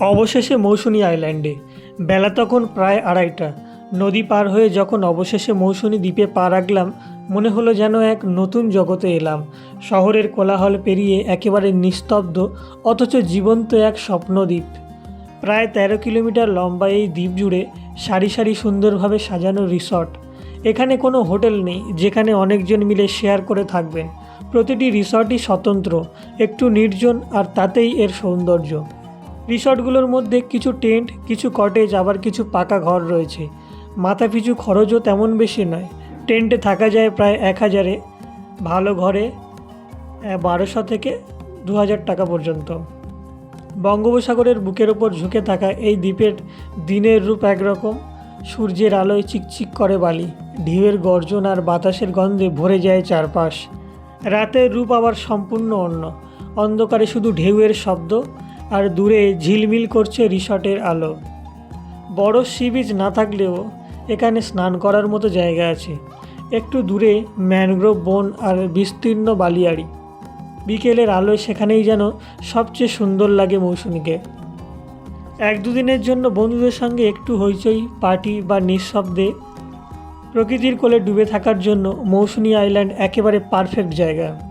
অবশেষে মৌসুনী আইল্যান্ডে। বেলা তখন প্রায় আড়াইটা। নদী পার হয়ে যখন অবশেষে মৌসুনী দ্বীপে পা রাখলাম, মনে হলো যেন এক নতুন জগতে এলাম। শহরের কোলাহল পেরিয়ে একেবারে নিস্তব্ধ, অথচ জীবন্ত এক স্বপ্নদ্বীপ প্রায় তেরো কিলোমিটার লম্বা এই দ্বীপ জুড়ে সারি সারি সুন্দরভাবে সাজানো রিসর্ট। এখানে কোনো হোটেল নেই, যেখানে অনেকজন মিলে শেয়ার করে থাকবেন। প্রতিটি রিসর্টই স্বতন্ত্র, একটু নির্জন আর তাতেই এর সৌন্দর্য। রিসর্টগুলোর মধ্যে কিছু টেন্ট, কিছু কটেজ আবার কিছু পাকা ঘর রয়েছে। মাথা পিছু খরচও তেমন বেশি নয়। টেন্টে থাকা যায় প্রায় এক হাজারে। ভালো ঘরে বারোশো থেকে দু হাজার টাকা পর্যন্ত। বঙ্গোপসাগরের বুকের ওপর ঝুঁকে থাকা এই দ্বীপের দিনের রূপ একরকম। সূর্যের আলোয় চিকচিক করে বালি। ঢেউয়ের গর্জন আর বাতাসের গন্ধে ভরে যায় চারপাশ। রাতের রূপ আবার সম্পূর্ণ অন্য। অন্ধকারে শুধু ঢেউয়ের শব্দ। আর দূরে ঝিলমিল করছে রিসর্টের আলো। বড় সি বিচ না থাকলেও এখানে স্নান করার মতো জায়গা আছে। একটু দূরে ম্যানগ্রোভ বন আর বিস্তীর্ণ বালিয়াড়ি। বিকেলের আলোয় সেখানেই যেন সবচেয়ে সুন্দর লাগে মৌসুমীকে। এক দুদিনের জন্য বন্ধুদের সঙ্গে একটু হইচই, পার্টি বা নিঃশব্দে প্রকৃতির কোলে ডুবে থাকার জন্য মৌসুমী আইল্যান্ড একেবারে পারফেক্ট জায়গা।